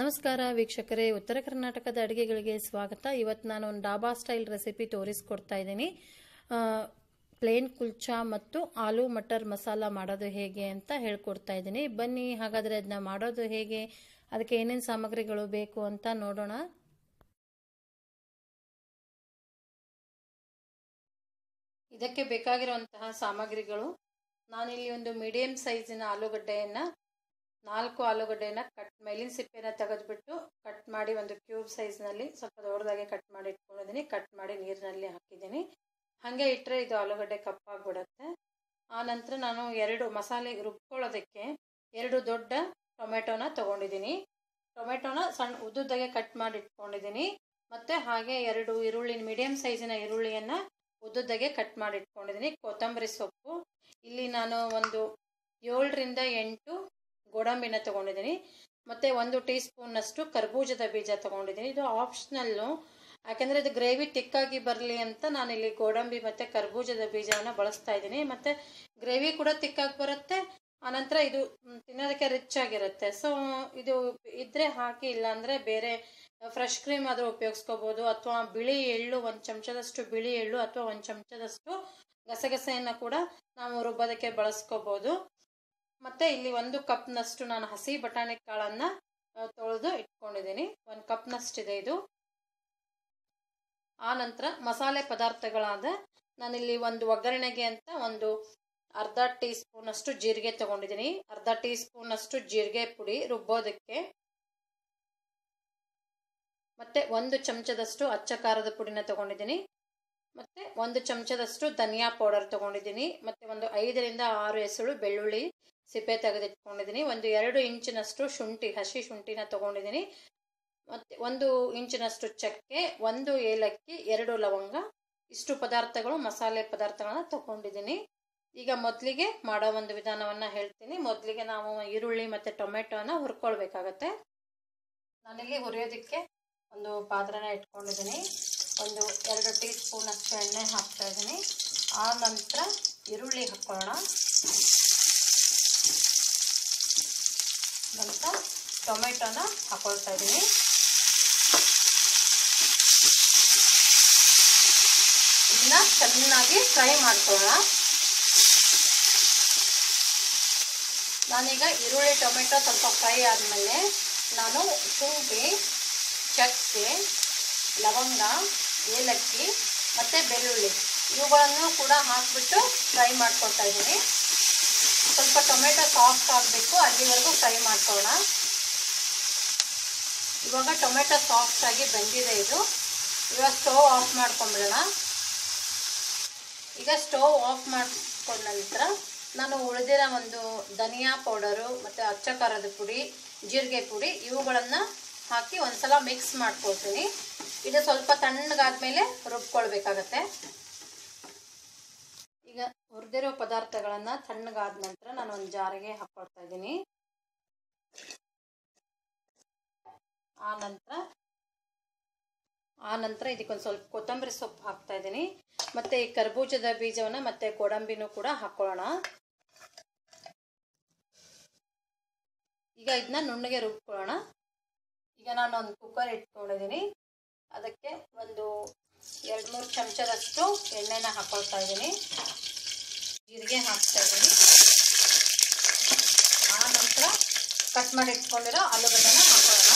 ನಮಸ್ಕಾರ ವೀಕ್ಷಕರೇ, ಉತ್ತರ ಕರ್ನಾಟಕದ ಅಡುಗೆಗಳಿಗೆ ಸ್ವಾಗತ. ಇವತ್ತು ನಾನು ಒಂದು ಡಾಬಾ ಸ್ಟೈಲ್ ರೆಸಿಪಿ ತೋರಿಸ್ಕೊಡ್ತಾ ಇದ್ದೀನಿ. ಪ್ಲೇನ್ ಕುಲ್ಚಾ ಮತ್ತು ಆಲೂ ಮಟರ್ ಮಸಾಲ ಮಾಡೋದು ಹೇಗೆ ಅಂತ ಹೇಳ್ಕೊಡ್ತಾ ಇದ್ದೀನಿ. ಬನ್ನಿ, ಹಾಗಾದರೆ ಅದನ್ನ ಮಾಡೋದು ಹೇಗೆ, ಅದಕ್ಕೆ ಏನೇನು ಸಾಮಗ್ರಿಗಳು ಬೇಕು ಅಂತ ನೋಡೋಣ. ಇದಕ್ಕೆ ಬೇಕಾಗಿರುವಂತಹ ಸಾಮಗ್ರಿಗಳು, ನಾನಿಲ್ಲಿ ಒಂದು ಮೀಡಿಯಂ ಸೈಜಿನ ಆಲೂಗಡ್ಡೆಯನ್ನು ನಾಲ್ಕು ಆಲೂಗಡ್ಡೆನ ಕಟ್ ಮೇಲಿನ ಸಿಪ್ಪೆನ ತೆಗೆದ್ಬಿಟ್ಟು ಕಟ್ ಮಾಡಿ ಒಂದು ಕ್ಯೂಬ್ ಸೈಜ್ನಲ್ಲಿ ಸ್ವಲ್ಪ ದೊಡ್ಡದಾಗೆ ಕಟ್ ಮಾಡಿ ಇಟ್ಕೊಂಡಿದ್ದೀನಿ. ಕಟ್ ಮಾಡಿ ನೀರಿನಲ್ಲಿ ಹಾಕಿದ್ದೀನಿ. ಹಾಗೆ ಇಟ್ಟರೆ ಇದು ಆಲೂಗಡ್ಡೆ ಕಪ್ಪಾಗಿಬಿಡತ್ತೆ. ಆ ನಂತರ ನಾನು ಎರಡು ಮಸಾಲೆ ರುಬ್ಕೊಳ್ಳೋದಕ್ಕೆ ಎರಡು ದೊಡ್ಡ ಟೊಮೆಟೊನ ತೊಗೊಂಡಿದ್ದೀನಿ. ಟೊಮೆಟೊನ ಸಣ್ಣ ಉದ್ದುದ್ದಾಗೆ ಕಟ್ ಮಾಡಿ ಇಟ್ಕೊಂಡಿದ್ದೀನಿ. ಮತ್ತು ಹಾಗೆ ಎರಡು ಈರುಳ್ಳಿ, ಮೀಡಿಯಂ ಸೈಜಿನ ಈರುಳ್ಳಿಯನ್ನು ಉದ್ದುದ್ದಾಗೆ ಕಟ್ ಮಾಡಿ ಇಟ್ಕೊಂಡಿದ್ದೀನಿ. ಕೊತ್ತಂಬರಿ ಸೊಪ್ಪು. ಇಲ್ಲಿ ನಾನು ಒಂದು ಏಳರಿಂದ ಎಂಟು ಗೋಡಂಬಿನ ತೊಗೊಂಡಿದ್ದೀನಿ. ಮತ್ತು ಒಂದು ಟೀ ಸ್ಪೂನ್ನಷ್ಟು ಕರ್ಬೂಜದ ಬೀಜ ತೊಗೊಂಡಿದ್ದೀನಿ. ಇದು ಆಪ್ಷನಲ್ಲು ಯಾಕೆಂದರೆ ಇದು ಗ್ರೇವಿ ತಿಕ್ಕಾಗಿ ಬರಲಿ ಅಂತ ನಾನಿಲ್ಲಿ ಗೋಡಂಬಿ ಮತ್ತು ಕರ್ಬೂಜದ ಬೀಜವನ್ನು ಬಳಸ್ತಾ ಇದ್ದೀನಿ. ಮತ್ತು ಗ್ರೇವಿ ಕೂಡ ತಿಕ್ಕಾಗಿ ಬರುತ್ತೆ. ಆನಂತರ ಇದು ತಿನ್ನೋದಕ್ಕೆ ರಿಚ್ ಆಗಿರುತ್ತೆ. ಸೊ ಇದು ಇದ್ದರೆ ಹಾಕಿ ಇಲ್ಲಾಂದರೆ ಬೇರೆ ಫ್ರೆಶ್ ಕ್ರೀಮ್ ಆದರೂ ಉಪಯೋಗಿಸ್ಕೋಬೋದು. ಅಥವಾ ಬಿಳಿ ಎಳ್ಳು ಒಂದು ಚಮಚದಷ್ಟು ಬಿಳಿ ಎಳ್ಳು ಅಥವಾ ಒಂದು ಚಮಚದಷ್ಟು ಗಸಗಸೆಯನ್ನು ಕೂಡ ನಾವು ರುಬ್ಬೋದಕ್ಕೆ ಬಳಸ್ಕೋಬೋದು. ಮತ್ತು ಇಲ್ಲಿ ಒಂದು ಕಪ್ನಷ್ಟು ನಾನು ಹಸಿ ಬಟಾಣಿ ಕಾಳನ್ನು ತೊಳೆದು ಇಟ್ಕೊಂಡಿದ್ದೀನಿ. ಒಂದು ಕಪ್ನಷ್ಟಿದೆ ಇದು ಆ ನಂತರ ಮಸಾಲೆ ಪದಾರ್ಥಗಳಾದ, ನಾನಿಲ್ಲಿ ಒಂದು ಒಗ್ಗರಣೆಗೆ ಅಂತ ಒಂದು ಅರ್ಧ ಟೀ ಸ್ಪೂನಷ್ಟು ಜೀರಿಗೆ ತೊಗೊಂಡಿದ್ದೀನಿ. ಅರ್ಧ ಟೀ ಸ್ಪೂನಷ್ಟು ಜೀರಿಗೆ ಪುಡಿ ರುಬ್ಬೋದಕ್ಕೆ. ಮತ್ತು ಒಂದು ಚಮಚದಷ್ಟು ಅಚ್ಚ ಖಾರದ ಪುಡಿನ ತಗೊಂಡಿದ್ದೀನಿ. ಮತ್ತು ಒಂದು ಚಮಚದಷ್ಟು ಧನಿಯಾ ಪೌಡರ್ ತೊಗೊಂಡಿದ್ದೀನಿ. ಮತ್ತು ಒಂದು ಐದರಿಂದ ಆರು ಎಸಳು ಬೆಳ್ಳುಳ್ಳಿ ಸಿಪ್ಪೆ ತೆಗೆದಿಟ್ಕೊಂಡಿದ್ದೀನಿ. ಒಂದು ಎರಡು ಇಂಚಿನಷ್ಟು ಶುಂಠಿ, ಹಸಿ ಶುಂಠಿನ ತೊಗೊಂಡಿದ್ದೀನಿ. ಮತ್ತು ಒಂದು ಇಂಚಿನಷ್ಟು ಚಕ್ಕೆ, ಒಂದು ಏಲಕ್ಕಿ, ಎರಡು ಲವಂಗ, ಇಷ್ಟು ಪದಾರ್ಥಗಳು, ಮಸಾಲೆ ಪದಾರ್ಥಗಳನ್ನ ತೊಗೊಂಡಿದ್ದೀನಿ. ಈಗ ಮೊದಲಿಗೆ ಮಾಡೋ ಒಂದು ವಿಧಾನವನ್ನು ಹೇಳ್ತೀನಿ. ಮೊದಲಿಗೆ ನಾವು ಈರುಳ್ಳಿ ಮತ್ತು ಟೊಮೆಟೋನ ಹುರ್ಕೊಳ್ಬೇಕಾಗತ್ತೆ. ನಾನಿಲ್ಲಿ ಹುರಿಯೋದಕ್ಕೆ ಒಂದು ಪಾತ್ರೆನ ಇಟ್ಕೊಂಡಿದ್ದೀನಿ. ಒಂದು ಎರಡು ಟೀ ಸ್ಪೂನಷ್ಟು ಎಣ್ಣೆ ಹಾಕ್ತಾ ಇದ್ದೀನಿ. ಆ ನಂತರ ಈರುಳ್ಳಿ ಹಾಕ್ಕೊಳ್ಳೋಣ. ನಂತರ ಟೊಮೆಟೊನ ಹಾಕೊಳ್ತಾ ಇದ್ದೀನಿ. ಇದನ್ನ ಚೆನ್ನಾಗಿ ಫ್ರೈ ಮಾಡ್ಕೊಳ್ಳೋಣ. ನಾನೀಗ ಈರುಳ್ಳಿ, ಟೊಮೆಟೊ ಸ್ವಲ್ಪ ಫ್ರೈ ಆದಮೇಲೆ ನಾನು ಶುಂಠಿ, ಚಕ್ಕೆ, ಲವಂಗ, ಏಲಕ್ಕಿ ಮತ್ತು ಬೆಳ್ಳುಳ್ಳಿ ಇವುಗಳನ್ನು ಕೂಡ ಹಾಕಿಬಿಟ್ಟು ಫ್ರೈ ಮಾಡ್ಕೊಳ್ತಾ ಇದ್ದೀನಿ. ಸ್ವಲ್ಪ ಟೊಮೆಟೊ ಸಾಫ್ಟ್ ಆಗಬೇಕು, ಅಲ್ಲಿವರೆಗೂ ಫ್ರೈ ಮಾಡ್ಕೊಳ್ಳೋಣ ಇವಾಗ ಟೊಮೆಟೊ ಸಾಫ್ಟ್ ಆಗಿ ಬಂದಿದೆ ಇದು. ಇವಾಗ ಸ್ಟವ್ ಆಫ್ ಮಾಡ್ಕೊಂಬಿಡೋಣ. ಈಗ ಸ್ಟವ್ ಆಫ್ ಮಾಡ್ಕೊಂಡ ನಂತರ ನಾನು ಉಳಿದಿರೋ ಒಂದು ಧನಿಯಾ ಪೌಡರು ಮತ್ತು ಅಚ್ಚ ಖಾರದ ಪುಡಿ, ಜೀರಿಗೆ ಪುಡಿ, ಇವುಗಳನ್ನು ಹಾಕಿ ಒಂದ್ಸಲ ಮಿಕ್ಸ್ ಮಾಡ್ಕೊಳ್ತೀನಿ. ಇದು ಸ್ವಲ್ಪ ತಣ್ಣಗಾದ ಮೇಲೆ ರುಬ್ಕೊಳ್ಬೇಕಾಗತ್ತೆ. ಈಗ ಹುರಿದಿರೋ ಪದಾರ್ಥಗಳನ್ನು ತಣ್ಣಗಾದ ನಂತರ ನಾನು ಒಂದು ಜಾರಿಗೆ ಹಾಕೊಳ್ತಾ ಇದ್ದೀನಿ. ಆ ನಂತರ ಆ ನಂತರ ಇದಕ್ಕೊಂದು ಸ್ವಲ್ಪ ಕೊತ್ತಂಬರಿ ಸೊಪ್ಪು ಹಾಕ್ತಾ ಇದ್ದೀನಿ. ಮತ್ತು ಈ ಕರ್ಬೂಜದ ಬೀಜವನ್ನು ಮತ್ತೆ ಕೊಡಂಬಿನೂ ಕೂಡ ಹಾಕೊಳ್ಳೋಣ. ಈಗ ಇದನ್ನ ನುಣ್ಣಗೆ ರುಬ್ಕೊಳ್ಳೋಣ. ಈಗ ನಾನು ಒಂದು ಕುಕ್ಕರ್ ಇಟ್ಕೊಂಡಿದ್ದೀನಿ. ಅದಕ್ಕೆ ಒಂದು ಎರಡು ಮೂರು ಚಮಚದಷ್ಟು ಎಣ್ಣೆನ ಹಾಕೊಳ್ತಾ ಇದ್ದೀನಿ. ಜೀರಿಗೆ ಹಾಕ್ತಾ ಇದ್ದೀನಿ. ಆ ನಂತರ ಕಟ್ ಮಾಡಿ ಇಟ್ಕೊಂಡಿರೋ ಆಲೂಗಡ್ಡೆನ ಹಾಕೋಣ.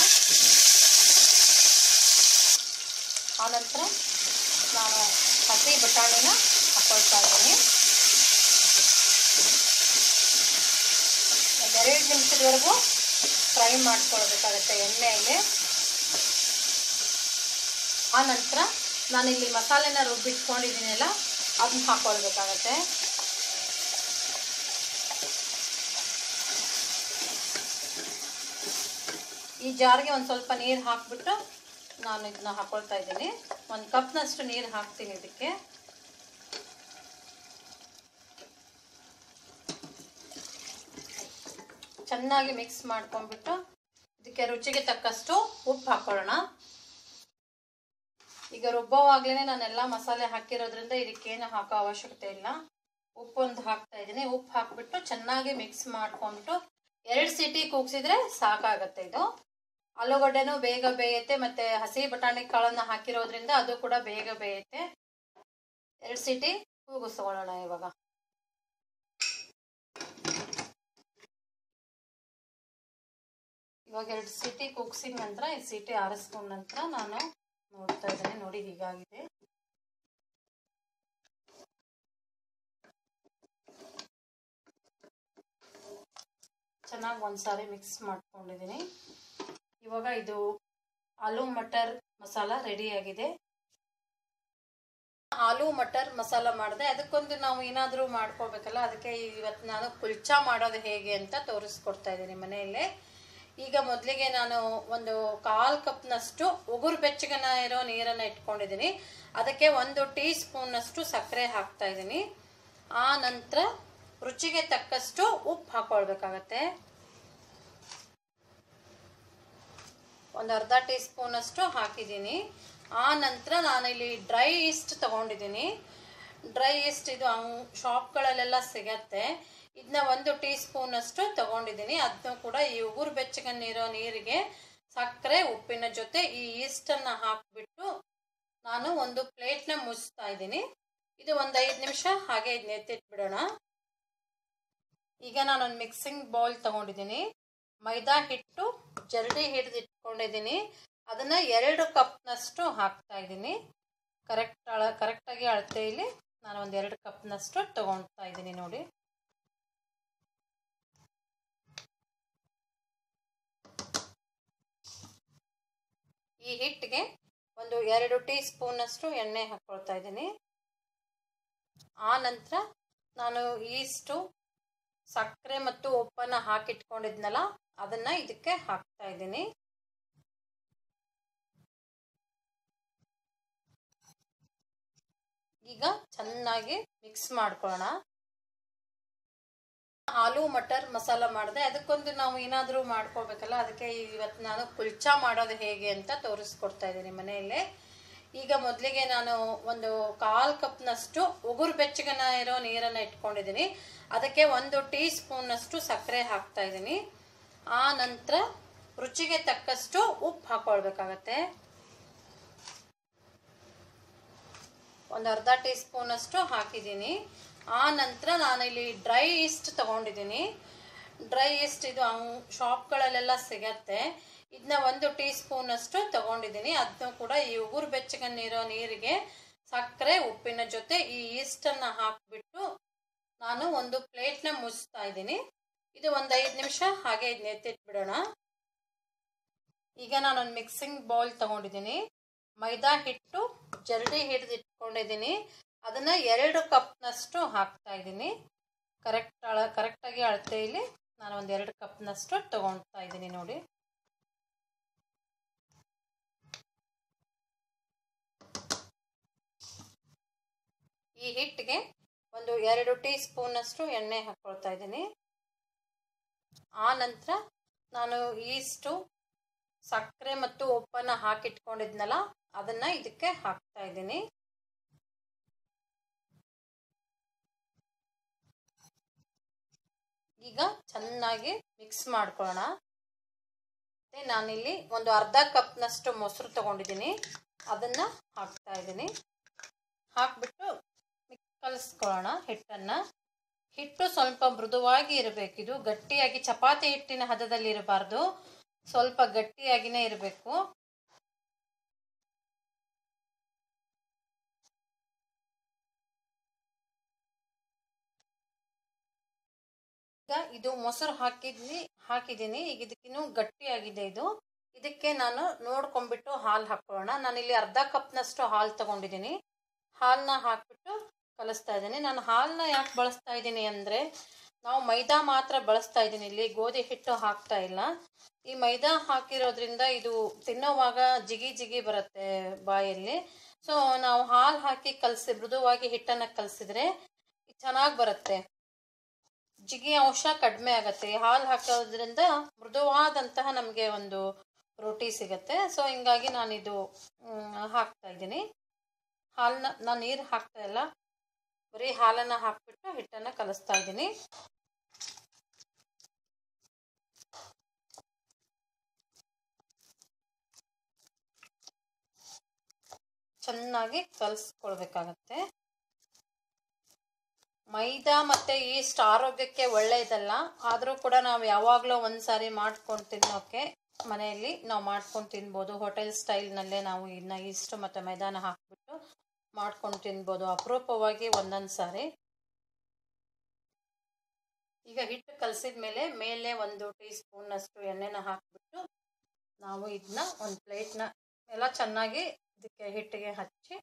ಆ ನಂತರ ನಾನು ಹಸಿ ಬಟಾಣಿನ ಹಾಕೊಳ್ತಾ ಇದ್ದೀನಿ. ಎರಡು ನಿಮಿಷದವರೆಗೂ ಫ್ರೈ ಮಾಡ್ಕೊಳ್ಬೇಕಾಗತ್ತೆ ಎಣ್ಣೆಯಲ್ಲಿ. ಆ ನಂತರ ನಾನಿಲ್ಲಿ ಮಸಾಲೆನ ರುಬ್ಬಿಟ್ಕೊಂಡಿದ್ದೀನಲ್ಲ, ಅದನ್ನ ಹಾಕೊಳ್ಬೇಕಾಗತ್ತೆ. ಈ ಜಾರಿಗೆ ಒಂದು ಸ್ವಲ್ಪ ನೀರು ಹಾಕ್ಬಿಟ್ಟು ನಾನು ಇದನ್ನ ಹಾಕೊಳ್ತಾ ಇದ್ದೀನಿ. ಒಂದು ಕಪ್ನಷ್ಟು ನೀರು ಹಾಕ್ತೀನಿ ಇದಕ್ಕೆ ಚೆನ್ನಾಗಿ ಮಿಕ್ಸ್ ಮಾಡ್ಕೊಂಡ್ಬಿಟ್ಟು ಇದಕ್ಕೆ ರುಚಿಗೆ ತಕ್ಕಷ್ಟು ಉಪ್ಪು ಹಾಕೊಳ್ಳೋಣ. ಈಗ ರುಬ್ಬವಾಗ್ಲೇ ನಾನೆಲ್ಲ ಮಸಾಲೆ ಹಾಕಿರೋದ್ರಿಂದ ಇದಕ್ಕೇನು ಹಾಕೋ ಅವಶ್ಯಕತೆ ಇಲ್ಲ. ಉಪ್ಪು ಒಂದು ಹಾಕ್ತಾ ಇದ್ದೀನಿ. ಉಪ್ಪು ಹಾಕ್ಬಿಟ್ಟು ಚೆನ್ನಾಗಿ ಮಿಕ್ಸ್ ಮಾಡ್ಕೊಂಡ್ಬಿಟ್ಟು ಎರಡು ಸೀಟಿ ಕೂಗ್ಸಿದ್ರೆ ಸಾಕಾಗತ್ತೆ ಇದು. ಆಲೂಗಡ್ಡೆನೂ ಬೇಗ ಬೇಯುತ್ತೆ, ಮತ್ತೆ ಹಸಿ ಬಟಾಣಿ ಕಾಳನ್ನ ಹಾಕಿರೋದ್ರಿಂದ ಅದು ಕೂಡ ಬೇಗ ಬೇಯುತ್ತೆ. ಎರಡು ಸಿಟಿ ಕೂಗಿಸ್ಕೊಳ್ಳೋಣ ಇವಾಗ. ಇವಾಗ ಎರಡು ಸಿಟಿ ಕೂಗ್ಸಿದ ನಂತರ, ಈ ಸಿಟಿ ಆರಿಸ್ಕೊಂಡ ನಂತರ ನಾನು ನೋಡ್ತಾ ಇದ್ದೇನೆ, ನೋಡಿ ಹೀಗಾಗಿದೆ. ಚೆನ್ನಾಗಿ ಒಂದ್ಸಾರಿ ಮಿಕ್ಸ್ ಮಾಡ್ಕೊಂಡಿದ್ದೀನಿ. ಇವಾಗ ಇದು ಆಲೂ ಮಟರ್ ಮಸಾಲ ರೆಡಿ ಆಗಿದೆ. ಆಲೂ ಮಟರ್ ಮಸಾಲ ಮಾಡಿದೆ. ಅದಕ್ಕೊಂದು ನಾವು ಏನಾದರೂ ಮಾಡ್ಕೋಬೇಕಲ್ಲ, ಅದಕ್ಕೆ ಇವತ್ತು ನಾನು ಕುಲ್ಚಾ ಮಾಡೋದು ಹೇಗೆ ಅಂತ ತೋರಿಸ್ಕೊಡ್ತಾ ಇದ್ದೀನಿ ಮನೆಯಲ್ಲೇ. ಈಗ ಮೊದಲಿಗೆ ನಾನು ಒಂದು ಕಾಲು ಕಪ್ನಷ್ಟು ಉಗುರು ಬೆಚ್ಚಗನ ಇರೋ ನೀರನ್ನು ಇಟ್ಕೊಂಡಿದ್ದೀನಿ. ಅದಕ್ಕೆ ಒಂದು ಟೀ ಸ್ಪೂನ್ನಷ್ಟು ಸಕ್ಕರೆ ಹಾಕ್ತಾ ಇದ್ದೀನಿ. ಆ ನಂತರ ರುಚಿಗೆ ತಕ್ಕಷ್ಟು ಉಪ್ಪು ಹಾಕೊಳ್ಬೇಕಾಗತ್ತೆ. ಒಂದು ಅರ್ಧ ಟೀ ಸ್ಪೂನಷ್ಟು ಹಾಕಿದ್ದೀನಿ. ಆ ನಂತರ ನಾನಿಲ್ಲಿ ಡ್ರೈ ಈಸ್ಟ್ ತಗೊಂಡಿದ್ದೀನಿ. ಡ್ರೈ ಈಸ್ಟ್ ಇದು ಶಾಪ್ಗಳಲ್ಲೆಲ್ಲ ಸಿಗತ್ತೆ. ಇದನ್ನ ಒಂದು ಟೀ ಸ್ಪೂನಷ್ಟು ತಗೊಂಡಿದ್ದೀನಿ. ಅದನ್ನು ಕೂಡ ಈ ಉಗುರು ಬೆಚ್ಚಗನ್ನಿರೋ ನೀರಿಗೆ ಸಕ್ಕರೆ, ಉಪ್ಪಿನ ಜೊತೆ ಈ ಈಸ್ಟನ್ನು ಹಾಕಿಬಿಟ್ಟು ನಾನು ಒಂದು ಪ್ಲೇಟ್ನ ಮುಚ್ತಾ ಇದ್ದೀನಿ. ಇದು ಒಂದು ಐದು ನಿಮಿಷ ಹಾಗೆ ಇದನ್ನ ಎತ್ತಿಟ್ಬಿಡೋಣ. ಈಗ ನಾನೊಂದು ಮಿಕ್ಸಿಂಗ್ ಬೌಲ್ ತಗೊಂಡಿದ್ದೀನಿ. ಮೈದಾ ಹಿಟ್ಟು, ಜರಡಿ ಹಿಡಿದು ಇಟ್ಕೊಂಡಿದ್ದೀನಿ ಅದನ್ನ ಎರಡು ಕಪ್ನಷ್ಟು ಹಾಕ್ತಾ ಇದ್ದೀನಿ. ಕರೆಕ್ಟ್ ಅಳ ಕರೆಕ್ಟಾಗಿ ಅಳತೆಯಲ್ಲಿ ನಾನು ಒಂದು ಎರಡು ಕಪ್ನಷ್ಟು ತಗೊಳ್ತಾ ಇದ್ದೀನಿ ನೋಡಿ. ಈ ಹಿಟ್ಟಿಗೆ ಒಂದು ಎರಡು ಟೀ ಸ್ಪೂನಷ್ಟು ಎಣ್ಣೆ ಹಾಕ್ಕೊಳ್ತಾ ಇದ್ದೀನಿ. ಆ ನಂತರ ನಾನು ಈಸ್ಟು, ಸಕ್ಕರೆ ಮತ್ತು ಉಪ್ಪನ್ನು ಹಾಕಿಟ್ಕೊಂಡಿದ್ನಲ್ಲ, ಅದನ್ನು ಇದಕ್ಕೆ ಹಾಕ್ತಾ ಇದ್ದೀನಿ. ಈಗ ಚೆನ್ನಾಗಿ ಮಿಕ್ಸ್ ಮಾಡ್ಕೊಳ್ಳೋಣ. ಆಲೂ, ಮಟರ್ ಮಸಾಲ ಮಾಡಿದೆ. ಅದಕ್ಕೊಂದು ನಾವು ಏನಾದರೂ ಮಾಡ್ಕೋಬೇಕಲ್ಲ, ಅದಕ್ಕೆ ಇವತ್ತು ನಾನು ಕುಲ್ಚಾ ಮಾಡೋದು ಹೇಗೆ ಅಂತ ತೋರಿಸ್ಕೊಡ್ತಾ ಇದ್ದೀನಿ ಮನೆಯಲ್ಲೇ. ಈಗ ಮೊದಲಿಗೆ ನಾನು ಒಂದು ಕಾಲು ಕಪ್ನಷ್ಟು ಉಗುರು ಬೆಚ್ಚಗನ ಇರೋ ನೀರನ್ನು ಇಟ್ಕೊಂಡಿದ್ದೀನಿ. ಅದಕ್ಕೆ ಒಂದು ಟೀ ಸ್ಪೂನ್ನಷ್ಟು ಸಕ್ಕರೆ ಹಾಕ್ತಾ ಇದ್ದೀನಿ. ಆ ನಂತರ ರುಚಿಗೆ ತಕ್ಕಷ್ಟು ಉಪ್ಪು ಹಾಕೊಳ್ಬೇಕಾಗತ್ತೆ. ಒಂದು ಅರ್ಧ ಟೀ ಸ್ಪೂನಷ್ಟು ಹಾಕಿದ್ದೀನಿ. ಆ ನಂತರ ನಾನಿಲ್ಲಿ ಡ್ರೈ ಈಸ್ಟ್ ತಗೊಂಡಿದ್ದೀನಿ. ಡ್ರೈ ಈಸ್ಟ್ ಇದು ಶಾಪ್ಗಳಲ್ಲೆಲ್ಲ ಸಿಗತ್ತೆ. ಇದನ್ನ ಒಂದು ಟೀ ಸ್ಪೂನಷ್ಟು ತೊಗೊಂಡಿದ್ದೀನಿ. ಅದನ್ನು ಕೂಡ ಈ ಉಗುರು ಬೆಚ್ಚಗನ್ನಿರೋ ನೀರಿಗೆ ಸಕ್ಕರೆ, ಉಪ್ಪಿನ ಜೊತೆ ಈ ಈಸ್ಟನ್ನು ಹಾಕಿಬಿಟ್ಟು ನಾನು ಒಂದು ಪ್ಲೇಟ್ನ ಮುಚ್ತಾ ಇದ್ದೀನಿ. ಇದು ಒಂದು ಐದು ನಿಮಿಷ ಹಾಗೆ ಇದನ್ನ ಎತ್ತಿಟ್ಬಿಡೋಣ ಈಗ ನಾನೊಂದು ಮಿಕ್ಸಿಂಗ್ ಬೌಲ್ ತಗೊಂಡಿದ್ದೀನಿ. ಮೈದಾ ಹಿಟ್ಟು ಜರಡಿ ಹಿಡಿದು ಇಟ್ಕೊಂಡಿದ್ದೀನಿ. ಅದನ್ನ ಎರಡು ಕಪ್ನಷ್ಟು ಹಾಕ್ತಾ ಇದ್ದೀನಿ. ಕರೆಕ್ಟ್ ಅಳ ಕರೆಕ್ಟಾಗಿ ಅಳತೆಯಲ್ಲಿ ನಾನು ಒಂದು ಎರಡು ಕಪ್ನಷ್ಟು ತೊಗೊಳ್ತಾ ಇದ್ದೀನಿ ನೋಡಿ. ಈ ಹಿಟ್ಟಿಗೆ ಒಂದು ಎರಡು ಟೀ ಸ್ಪೂನಷ್ಟು ಎಣ್ಣೆ ಹಾಕ್ಕೊಳ್ತಾ ಇದ್ದೀನಿ. ಆ ನಂತರ ನಾನು ಈಸ್ಟು, ಸಕ್ಕರೆ ಮತ್ತು ಉಪ್ಪನ್ನು ಹಾಕಿಟ್ಕೊಂಡಿದ್ನಲ್ಲ ಅದನ್ನ ಇದಕ್ಕೆ ಹಾಕ್ತಾ ಇದ್ದೀನಿ. ಈಗ ಚೆನ್ನಾಗಿ ಮಿಕ್ಸ್ ಮಾಡ್ಕೊಳ್ಳೋಣ. ಮತ್ತೆ ನಾನಿಲ್ಲಿ ಒಂದು ಅರ್ಧ ಕಪ್ನಷ್ಟು ಮೊಸರು ತಗೊಂಡಿದ್ದೀನಿ. ಅದನ್ನ ಹಾಕ್ತಾ ಇದ್ದೀನಿ. ಹಾಕ್ಬಿಟ್ಟು ಕಲಿಸ್ಕೊಳ್ಳೋಣ ಹಿಟ್ಟನ್ನು. ಹಿಟ್ಟು ಸ್ವಲ್ಪ ಮೃದುವಾಗಿ ಇರಬೇಕು. ಇದು ಗಟ್ಟಿಯಾಗಿ ಚಪಾತಿ ಹಿಟ್ಟಿನ ಹದದಲ್ಲಿ ಇರಬಾರ್ದು. ಸ್ವಲ್ಪ ಗಟ್ಟಿಯಾಗಿನೇ ಇರಬೇಕು. ಈಗ ಇದು ಮೊಸರು ಹಾಕಿದ್ವಿ, ಹಾಕಿದ್ದೀನಿ. ಈಗ ಇದಕ್ಕಿನ್ನೂ ಗಟ್ಟಿಯಾಗಿದೆ ಇದು. ಇದಕ್ಕೆ ನಾನು ನೋಡ್ಕೊಂಡ್ಬಿಟ್ಟು ಹಾಲು ಹಾಕೊಳ್ಳೋಣ. ನಾನಿಲ್ಲಿ ಅರ್ಧ ಕಪ್ನಷ್ಟು ಹಾಲು ತಗೊಂಡಿದ್ದೀನಿ. ಹಾಲನ್ನ ಹಾಕ್ಬಿಟ್ಟು ಕಲಿಸ್ತಾ ಇದ್ದೀನಿ. ನಾನು ಹಾಲನ್ನ ಯಾಕೆ ಬಳಸ್ತಾ ಇದ್ದೀನಿ ಅಂದರೆ, ನಾವು ಮೈದಾ ಮಾತ್ರ ಬಳಸ್ತಾ ಇದ್ದೀನಿ ಇಲ್ಲಿ. ಗೋಧಿ ಹಿಟ್ಟು ಹಾಕ್ತಾ ಇಲ್ಲ. ಈ ಮೈದಾ ಹಾಕಿರೋದ್ರಿಂದ ಇದು ತಿನ್ನೋವಾಗ ಜಿಗಿ ಜಿಗಿ ಬರುತ್ತೆ ಬಾಯಲ್ಲಿ. ಸೊ ನಾವು ಹಾಲು ಹಾಕಿ ಕಲಸಿ ಮೃದುವಾಗಿ ಹಿಟ್ಟನ್ನು ಕಲಸಿದ್ರೆ ಚೆನ್ನಾಗಿ ಬರುತ್ತೆ. ಜಿಗಿ ಅಂಶ ಕಡಿಮೆ ಆಗುತ್ತೆ. ಹಾಲು ಹಾಕೋದ್ರಿಂದ ಮೃದುವಾದಂತಹ ನಮಗೆ ಒಂದು ರೊಟ್ಟಿ ಸಿಗುತ್ತೆ. ಸೊ ಹಿಂಗಾಗಿ ನಾನಿದು ಹಾಕ್ತಾ ಇದ್ದೀನಿ. ಹಾಲನ್ನ ನಾನು ನೀರು ಹಾಕ್ತಾ ಇಲ್ಲ. ಬರೀ ಹಾಲನ್ನ ಹಾಕ್ಬಿಟ್ಟು ಹಿಟ್ಟನ್ನು ಕಲಿಸ್ತಾ ಇದ್ದೀನಿ. ಚೆನ್ನಾಗಿ ಕಲಸ್ಕೊಳ್ಬೇಕಾಗತ್ತೆ. ಮೈದಾ ಮತ್ತೆ ಈಸ್ಟ್ ಆರೋಗ್ಯಕ್ಕೆ ಒಳ್ಳೆಯದಲ್ಲ ಆದರೂ ಕೂಡ ನಾವು ಯಾವಾಗಲೂ ಒಂದು ಸಾರಿ ಮಾಡ್ಕೊಂಡು ತಿನ್ನೋಕೆ ಮನೆಯಲ್ಲಿ ನಾವು ಮಾಡ್ಕೊಂಡು ತಿನ್ಬೋದು. ಹೋಟೆಲ್ ಸ್ಟೈಲ್ನಲ್ಲೇ ನಾವು ಇನ್ನು ಈಸ್ಟ್ ಮತ್ತು ಮೈದಾನ ಹಾಕಿಬಿಟ್ಟು ಮಾಡ್ಕೊಂಡು ತಿನ್ಬೋದು, ಅಪರೂಪವಾಗಿ ಒಂದೊಂದು ಸಾರಿ ಈಗ ಹಿಟ್ಟು ಕಲಸಿದ ಮೇಲೆ ಮೇಲೆ ಒಂದು ಟೀ ಸ್ಪೂನ್ನಷ್ಟು ಎಣ್ಣೆನ ಹಾಕಿಬಿಟ್ಟು ನಾವು ಇದನ್ನ ಒಂದು ಪ್ಲೇಟ್ನ ಎಲ್ಲ ಚೆನ್ನಾಗಿ ಇದಕ್ಕೆ ಹಿಟ್ಟಿಗೆ ಹಚ್ಚಿ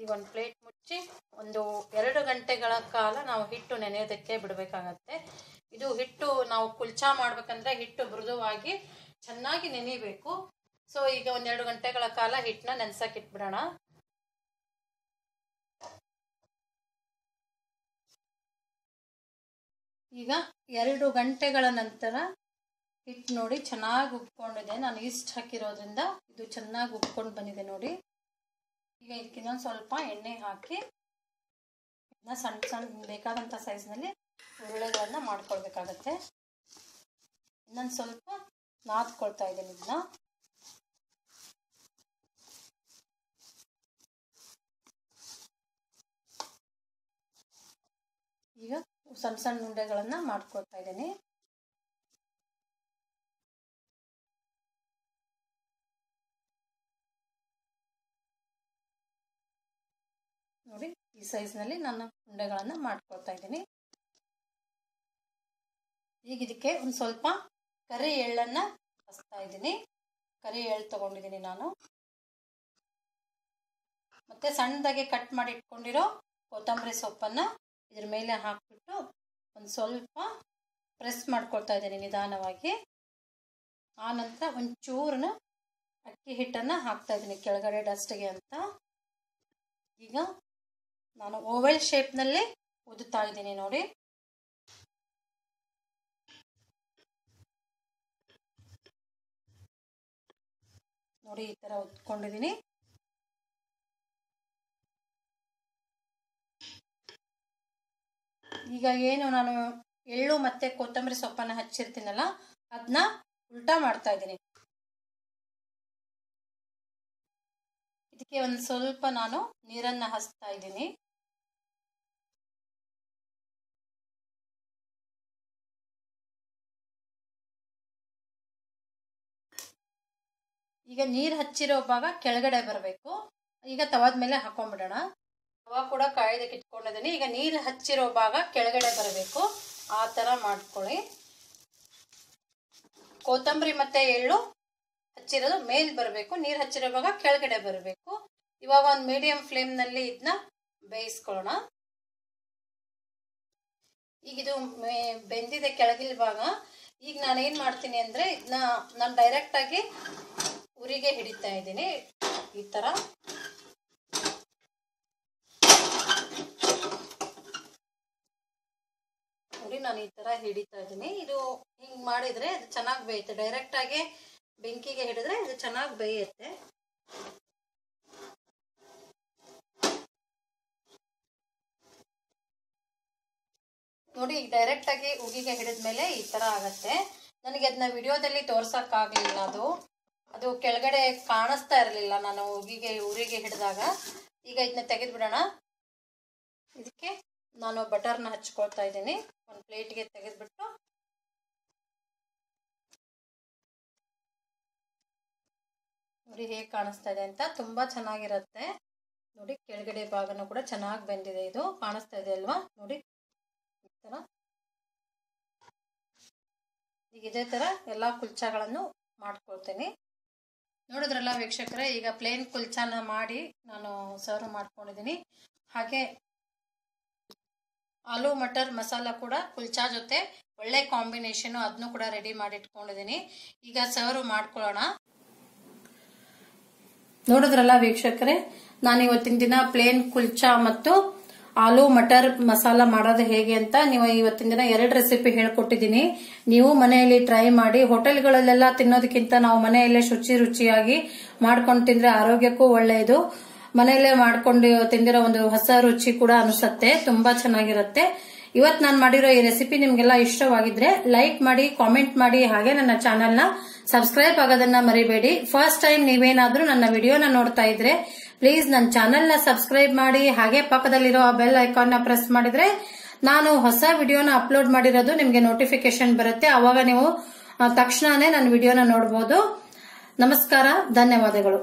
ಈ ಒಂದು ಪ್ಲೇಟ್ ಮುಚ್ಚಿ ಒಂದು ಎರಡು ಗಂಟೆಗಳ ಕಾಲ ನಾವು ಹಿಟ್ಟು ನೆನೆಯೋದಕ್ಕೆ ಬಿಡಬೇಕಾಗತ್ತೆ. ಇದು ಹಿಟ್ಟು ನಾವು ಕುಲ್ಚಾ ಮಾಡ್ಬೇಕಂದ್ರೆ ಹಿಟ್ಟು ಮೃದುವಾಗಿ ಚೆನ್ನಾಗಿ ನೆನಿಬೇಕು. ಸೊ ಈಗ ಒಂದೆರಡು ಗಂಟೆಗಳ ಕಾಲ ಹಿಟ್ಟನ್ನ ನೆನ್ಸಕ್ಕೆ ಇಟ್ಬಿಡೋಣ. ಈಗ ಎರಡು ಗಂಟೆಗಳ ನಂತರ ಹಿಟ್ಟು ನೋಡಿ ಚೆನ್ನಾಗಿ ಉಬ್ಕೊಂಡಿದೆ ನಾನು ಈಸ್ಟ್ ಹಾಕಿರೋದ್ರಿಂದ ಇದು ಚೆನ್ನಾಗಿ ಉಬ್ಕೊಂಡು ಬಂದಿದೆ ನೋಡಿ. ಈಗ ಇದಕ್ಕೆ ಇನ್ನೊಂದು ಸ್ವಲ್ಪ ಎಣ್ಣೆ ಹಾಕಿ ಇದನ್ನ ಸಣ್ಣ ಸಣ್ಣ ಬೇಕಾದಂಥ ಸೈಜ್ನಲ್ಲಿ ಉರುಳೆಗಳನ್ನ ಮಾಡ್ಕೊಳ್ಬೇಕಾಗತ್ತೆ. ಇನ್ನೊಂದು ಸ್ವಲ್ಪ ನಾದ್ಕೊಳ್ತಾ ಇದ್ದೀನಿ ಇದನ್ನ. ಈಗ ಸಣ್ಣ ಸಣ್ಣ ಉಂಡೆಗಳನ್ನು ಮಾಡ್ಕೊಳ್ತಾ ಇದ್ದೀನಿ. ಈ ಸೈಜ್ನಲ್ಲಿ ನಾನು ಉಂಡೆಗಳನ್ನು ಮಾಡ್ಕೊಳ್ತಾ ಇದ್ದೀನಿ. ಈಗ ಇದಕ್ಕೆ ಒಂದು ಸ್ವಲ್ಪ ಕರಿ ಎಳ್ಳನ್ನು ಹಚ್ತಾ ಇದ್ದೀನಿ. ಕರಿ ಎಳ್ಳು ತೊಗೊಂಡಿದ್ದೀನಿ ನಾನು. ಮತ್ತೆ ಸಣ್ಣದಾಗಿ ಕಟ್ ಮಾಡಿ ಇಟ್ಕೊಂಡಿರೋ ಕೊತ್ತಂಬರಿ ಸೊಪ್ಪನ್ನು ಇದ್ರ ಮೇಲೆ ಹಾಕ್ಬಿಟ್ಟು ಒಂದು ಸ್ವಲ್ಪ ಪ್ರೆಸ್ ಮಾಡ್ಕೊಳ್ತಾ ಇದ್ದೀನಿ ನಿಧಾನವಾಗಿ. ಆ ನಂತರ ಒಂಚೂರನ್ನ ಅಕ್ಕಿ ಹಿಟ್ಟನ್ನು ಹಾಕ್ತಾ ಇದ್ದೀನಿ ಕೆಳಗಡೆ ಡಸ್ಟ್ಗೆ ಅಂತ. ಈಗ ನಾನು ಓವೆಲ್ ಶೇಪ್ನಲ್ಲಿ ಉದುತ್ತಾ ಇದ್ದೀನಿ ನೋಡಿ. ನೋಡಿ ಈ ಥರ ಉತ್ಕೊಂಡಿದ್ದೀನಿ. ಈಗ ಏನು ನಾನು ಎಳ್ಳು ಮತ್ತೆ ಕೊತ್ತಂಬರಿ ಸೊಪ್ಪನ್ನು ಹಚ್ಚಿರ್ತೀನಲ್ಲ ಅದನ್ನ ಉಲ್ಟಾ ಮಾಡ್ತಾ ಇದ್ದೀನಿ. ಇದಕ್ಕೆ ಒಂದು ಸ್ವಲ್ಪ ನಾನು ನೀರನ್ನು ಹಚ್ತಾ ಇದ್ದೀನಿ. ಈಗ ನೀರು ಹಚ್ಚಿರೋ ಭಾಗ ಕೆಳಗಡೆ ಬರಬೇಕು. ಈಗ ತವಾದ ಮೇಲೆ ಹಾಕೊಂಡ್ಬಿಡೋಣ. ತವಾ ಕೂಡ ಕಾಯ್ದಕ್ಕೆ ಇಟ್ಕೊಂಡಿದ್ದೀನಿ. ಈಗ ನೀರು ಹಚ್ಚಿರೋ ಭಾಗ ಕೆಳಗಡೆ ಬರಬೇಕು. ಆ ಥರ ಮಾಡ್ಕೊಳ್ಳಿ. ಕೊತ್ತಂಬರಿ ಮತ್ತು ಎಳ್ಳು ಹಚ್ಚಿರೋದು ಮೇಲೆ ಬರಬೇಕು. ನೀರು ಹಚ್ಚಿರೋ ಭಾಗ ಕೆಳಗಡೆ ಬರಬೇಕು. ಇವಾಗ ಒಂದು ಮೀಡಿಯಂ ಫ್ಲೇಮ್ನಲ್ಲಿ ಇದನ್ನ ಬೇಯಿಸ್ಕೊಳ್ಳೋಣ. ಈಗ ಇದು ಬೆಂದಿದೆ ಕೆಳಗಿಲ್ ಭಾಗ. ಈಗ ನಾನು ಏನು ಮಾಡ್ತೀನಿ ಅಂದರೆ ಇದನ್ನ ನಾನು ಡೈರೆಕ್ಟಾಗಿ ಉರಿಗೆ ಹಿಡಿತಾ ಇದ್ದೀನಿ. ಈ ಥರ ನೋಡಿ, ನಾನು ಈ ಥರ ಹಿಡಿತಾ ಇದ್ದೀನಿ. ಇದು ಹಿಂಗ್ ಮಾಡಿದರೆ ಅದು ಚೆನ್ನಾಗಿ ಬೇಯುತ್ತೆ. ಡೈರೆಕ್ಟಾಗಿ ಬೆಂಕಿಗೆ ಹಿಡಿದ್ರೆ ಇದು ಚೆನ್ನಾಗಿ ಬೇಯುತ್ತೆ. ನೋಡಿ ಡೈರೆಕ್ಟ್ ಡೈರೆಕ್ಟಾಗಿ ಉಗಿಗೆ ಹಿಡಿದ ಮೇಲೆ ಈ ಥರ ಆಗತ್ತೆ. ನನಗೆ ಅದನ್ನ ವಿಡಿಯೋದಲ್ಲಿ ತೋರ್ಸೋಕ್ಕಾಗಲಿಲ್ಲ ಅದು. ಅದು ಕೆಳಗಡೆ ಕಾಣಿಸ್ತಾ ಇರಲಿಲ್ಲ. ನಾನು ಹೀಗೆ ಊರಿಗೆ ಹಿಡಿದಾಗ. ಈಗ ಇದನ್ನ ತೆಗೆದುಬಿಡೋಣ. ಇದಕ್ಕೆ ನಾನು ಬಟರ್ನ ಹಚ್ಕೊಳ್ತಾ ಇದ್ದೀನಿ. ಒಂದು ಪ್ಲೇಟ್ಗೆ ತೆಗೆದುಬಿಟ್ಟು. ನೋಡಿ ಹೇಗೆ ಕಾಣಿಸ್ತಾ ಇದೆ ಅಂತ. ತುಂಬ ಚೆನ್ನಾಗಿರುತ್ತೆ. ನೋಡಿ, ಕೆಳಗಡೆ ಭಾಗನೂ ಕೂಡ ಚೆನ್ನಾಗಿ ಬೆಂದಿದೆ ಇದು. ಕಾಣಿಸ್ತಾ ಇದೆ ಅಲ್ವಾ? ನೋಡಿ. ಈ ಥರ ಈಗ ಇದೇ ಥರ ಎಲ್ಲ ಕುಲ್ಚಾಗಳನ್ನು ಮಾಡ್ಕೊಳ್ತೀನಿ. ನೋಡಿದ್ರಲ್ಲ ವೀಕ್ಷಕರೇ, ಈಗ ಪ್ಲೇನ್ ಕುಲ್ಚಾನ ಮಾಡಿ ನಾನು ಸರ್ವ್ ಮಾಡ್ಕೊಂಡಿದ್ದೀನಿ ಹಾಗೆ ಆಲೂ ಮಟರ್ ಮಸಾಲ ಕೂಡ ಕುಲ್ಚಾ ಜೊತೆ ಒಳ್ಳೆ ಕಾಂಬಿನೇಷನು ಅದನ್ನು ಕೂಡ ರೆಡಿ ಮಾಡಿ ಇಟ್ಕೊಂಡಿದ್ದೀನಿ ಈಗ ಸರ್ವ್ ಮಾಡ್ಕೊಳ್ಳೋಣ. ನೋಡಿದ್ರಲ್ಲ ವೀಕ್ಷಕರೇ ನಾನು ಇವತ್ತಿನ ದಿನ ಪ್ಲೇನ್ ಕುಲ್ಚಾ ಮತ್ತು ಆಲೂ, ಮಟರ್ ಮಸಾಲ ಮಾಡೋದು ಹೇಗೆ ಅಂತ ನೀವು ಇವತ್ತಿನ ದಿನ ಎರಡು ರೆಸಿಪಿ ಹೇಳ್ಕೊಟ್ಟಿದ್ದೀನಿ. ನೀವು ಮನೆಯಲ್ಲಿ ಟ್ರೈ ಮಾಡಿ, ಹೋಟೆಲ್ಗಳಲ್ಲೆಲ್ಲ ತಿನ್ನೋದಕ್ಕಿಂತ ನಾವು ಮನೆಯಲ್ಲೇ ಶುಚಿ ರುಚಿಯಾಗಿ ಮಾಡ್ಕೊಂಡು ತಿಂದ್ರೆ ಆರೋಗ್ಯಕ್ಕೂ ಒಳ್ಳೆಯದು. ಮನೆಯಲ್ಲೇ ಮಾಡ್ಕೊಂಡು ತಿಂದಿರೋ ಒಂದು ಹೊಸ ರುಚಿ ಕೂಡ ಅನಿಸುತ್ತೆ, ತುಂಬಾ ಚೆನ್ನಾಗಿರುತ್ತೆ. ಇವತ್ತು ನಾನು ಮಾಡಿರೋ ಈ ರೆಸಿಪಿ ನಿಮ್ಗೆಲ್ಲ ಇಷ್ಟವಾಗಿದ್ರೆ ಲೈಕ್ ಮಾಡಿ ಕಾಮೆಂಟ್ ಮಾಡಿ, ಹಾಗೆ ನನ್ನ ಚಾನೆಲ್ನ ಸಬ್ಸ್ಕ್ರೈಬ್ ಆಗೋದನ್ನ ಮರಿಬೇಡಿ. ಫಸ್ಟ್ ಟೈಮ್ ನೀವೇನಾದ್ರೂ ನನ್ನ ವಿಡಿಯೋನ ನೋಡ್ತಾ ಇದ್ರೆ ಪ್ಲೀಸ್ ನನ್ನ ಚಾನೆಲ್ನ ಸಬ್ಸ್ಕ್ರೈಬ್ ಮಾಡಿ, ಹಾಗೆ ಪಕ್ಕದಲ್ಲಿರೋ ಆ ಬೆಲ್ನ ಪ್ರೆಸ್ ಮಾಡಿದ್ರೆ ನಾನು ಹೊಸ ವಿಡಿಯೋನ ಅಪ್ಲೋಡ್ ಮಾಡಿರೋದು ನಿಮಗೆ ನೋಟಿಫಿಕೇಶನ್ ಬರುತ್ತೆ. ಅವಾಗ ನೀವು ತಕ್ಷಣನೇ ನನ್ನ ವಿಡಿಯೋನ ನೋಡಬಹುದು ನಮಸ್ಕಾರ, ಧನ್ಯವಾದಗಳು.